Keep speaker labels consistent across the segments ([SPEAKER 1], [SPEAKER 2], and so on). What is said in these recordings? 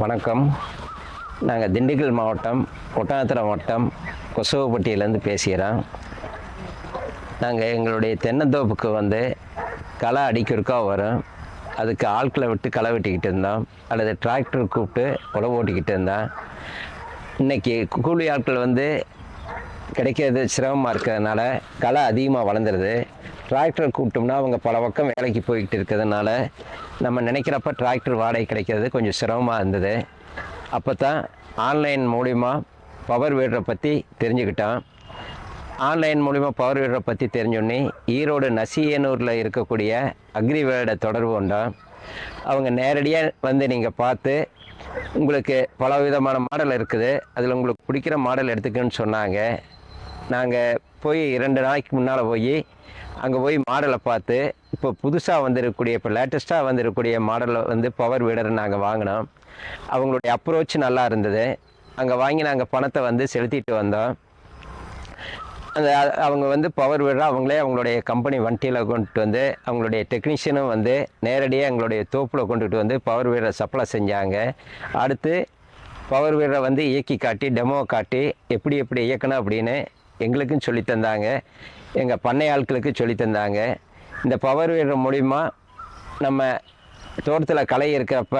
[SPEAKER 1] வணக்கம். நாங்கள் திண்டுக்கல் மாவட்டம் ஒட்டநாத்திரம் வட்டம் கொசவப்பட்டியிலேருந்து பேசுகிறோம். நாங்கள் எங்களுடைய தென்னந்தோப்புக்கு வந்து களை அடிக்கிறக்கா வரும். அதுக்கு ஆட்களை விட்டு களை வெட்டிக்கிட்டு இருந்தோம். அல்லது டிராக்டர் கூப்பிட்டு உழவு ஓட்டிக்கிட்டு இருந்தோம். இன்னைக்கு கூலி ஆட்கள் வந்து கிடைக்கிறது சிரமமாக இருக்கிறதுனால களை அதிகமாக வளர்ந்துருது. டிராக்டர் கூப்பிட்டோம்னா அவங்க பல பக்கம் வேலைக்கு போய்கிட்டு இருக்கிறதுனால நம்ம நினைக்கிறப்ப டிராக்டர் வாடகை கிடைக்கிறது கொஞ்சம் சிரமமாக இருந்தது. அப்போ தான் ஆன்லைன் மூலிமா பவர் வீடரை பற்றி தெரிஞ்சுக்கிட்டோம். ஆன்லைன் மூலிமா பவர் வீடுற பற்றி தெரிஞ்சோடனே ஈரோடு நசியனூரில் இருக்கக்கூடிய அக்ரிவேர்டை தொடர்பு கொண்டோம் அவங்க நேரடியாக வந்து நீங்கள் பார்த்து உங்களுக்கு பல விதமான மாடல் இருக்குது. அதில் உங்களுக்கு பிடிக்கிற மாடல் எடுத்துக்கன்னு சொன்னாங்க. நாங்கள் போய் இரண்டு நாளைக்கு முன்னால் போய் அங்கே போய் மாடலை பார்த்து இப்போ புதுசாக வந்திருக்கக்கூடிய இப்போ லேட்டஸ்ட்டாக வந்திருக்கக்கூடிய மாடலை வந்து பவர் வீடர் நாங்கள் வாங்கினோம். அவங்களுடைய அப்ரோச் நல்லா இருந்தது. அங்கே வாங்கி நாங்கள் பணத்தை வந்து செலுத்திட்டு வந்தோம். அந்த அவங்க வந்து பவர் வீடர் அவங்களே அவங்களுடைய கம்பெனி வண்டியில் கொண்டுட்டு வந்து அவங்களுடைய டெக்னீஷியனும் வந்து நேரடியாக எங்களுடைய தோப்பில் கொண்டுட்டு வந்து பவர் வீடரை சப்ளை செஞ்சாங்க. அடுத்து பவர் வீடரை வந்து இயக்கி காட்டி டெமோ காட்டி எப்படி எப்படி இயக்கணும் அப்படின்னு எங்களுக்கும் சொல்லி தந்தாங்க. எங்கள் பண்ணை ஆட்களுக்கு சொல்லி தந்தாங்க. இந்த பவர் வீடர் மூலிமா நம்ம தோட்டத்தில் களை இருக்கிறப்ப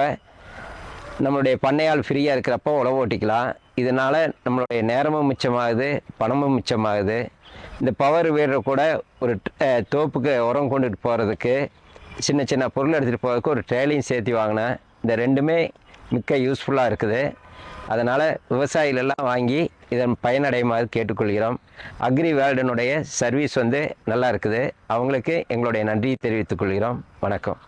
[SPEAKER 1] நம்மளுடைய பண்ணையால் ஃப்ரீயாக இருக்கிறப்ப உழவு ஓட்டிக்கலாம். இதனால் நம்மளுடைய நேரமும் மிச்சமாகுது பணமும் மிச்சமாகுது. இந்த பவர் வீடர் கூட ஒரு தோப்புக்கு உரம் கொண்டுட்டு போகிறதுக்கு சின்ன சின்ன பொருள் எடுத்துகிட்டு போகிறதுக்கு ஒரு ட்ரேலையும் சேர்த்து வாங்கினேன். இந்த ரெண்டுமே மிக்க யூஸ்ஃபுல்லாக இருக்குது. அதனால் விவசாயிகள் எல்லாம் வாங்கி இதன் பயனடையுமாறு கேட்டுக்கொள்கிறோம். அக்ரி வேர்ல்டனுடைய சர்வீஸ் வந்து நல்லா இருக்குது. அவங்களுக்கு எங்களுடைய நன்றியை தெரிவித்துக் கொள்கிறோம். வணக்கம்.